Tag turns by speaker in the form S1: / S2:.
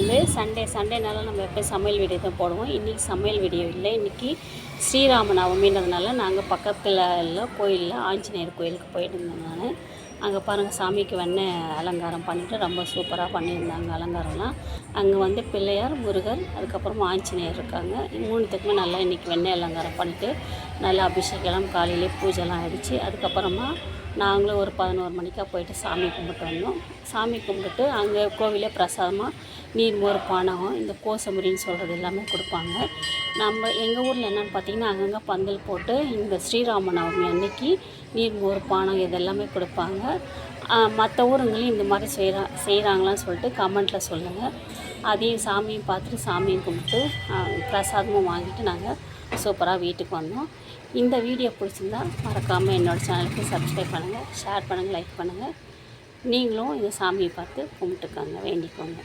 S1: வந்து சண்டே சண்டேனால நம்ம எப்போ சமையல் வீடியோ தான் போடுவோம். இன்றைக்கி சமையல் வீடியோ இல்லை. இன்றைக்கி ஸ்ரீராம நவமின்றதுனால நாங்கள் பக்கத்தில் எல்லாம் கோயிலில் ஆஞ்சநேயர் கோயிலுக்கு போயிட்டு இருந்தோம் நான். அங்கே பாருங்கள் சாமிக்கு வந்து அலங்காரம் பண்ணிவிட்டு ரொம்ப சூப்பராக பண்ணியிருந்தாங்க அலங்காரம்லாம். அங்கே வந்து பிள்ளையார் முருகர் அதுக்கப்புறமா ஆஞ்சநேயர் இருக்காங்க. மூணுத்துக்குமே நல்லா இன்றைக்கி வெண்ணெய் அலங்காரம் பண்ணிவிட்டு நல்லா அபிஷேகம்லாம் காலையிலே பூஜைலாம் ஆகிடுச்சு அதுக்கப்புறமா நாங்களும் ஒரு பதினோரு மணிக்காக போயிட்டு சாமி கும்பிட்டு வந்தோம். சாமி கும்பிட்டு அங்கே கோவிலே பிரசாதமாக நீ நீர்மோர் பானகம் இந்த கோசமுரின்னு சொல்கிறது எல்லாமே கொடுப்பாங்க. நம்ம எங்கள் ஊரில் என்னென்னு பார்த்தீங்கன்னா அங்கங்கே பந்தல் போட்டு இந்த ஸ்ரீராம நவமி அன்னைக்கு நீர்மோர் பானம் இதெல்லாமே கொடுப்பாங்க. மற்ற ஊருங்களையும் இந்த மாதிரி செய்கிறா செய்கிறாங்களான்னு சொல்லிட்டு கமெண்ட்டில் சொல்லுங்கள் அதையும் சாமியும் பார்த்துட்டு சாமியும் கும்பிட்டு பிரசாதமும் வாங்கிட்டு நாங்கள் சூப்பராக வீட்டுக்கு வந்தோம். இந்த வீடியோ பிடிச்சிருந்தா மறக்காமல் என்னோடய சேனலுக்கு சப்ஸ்கிரைப் பண்ணுங்கள் ஷேர் பண்ணுங்கள் லைக் பண்ணுங்கள் நீங்களும் இந்த சாமியை பார்த்து கும்பிட்டுக்காங்க வேண்டிக்கோங்க.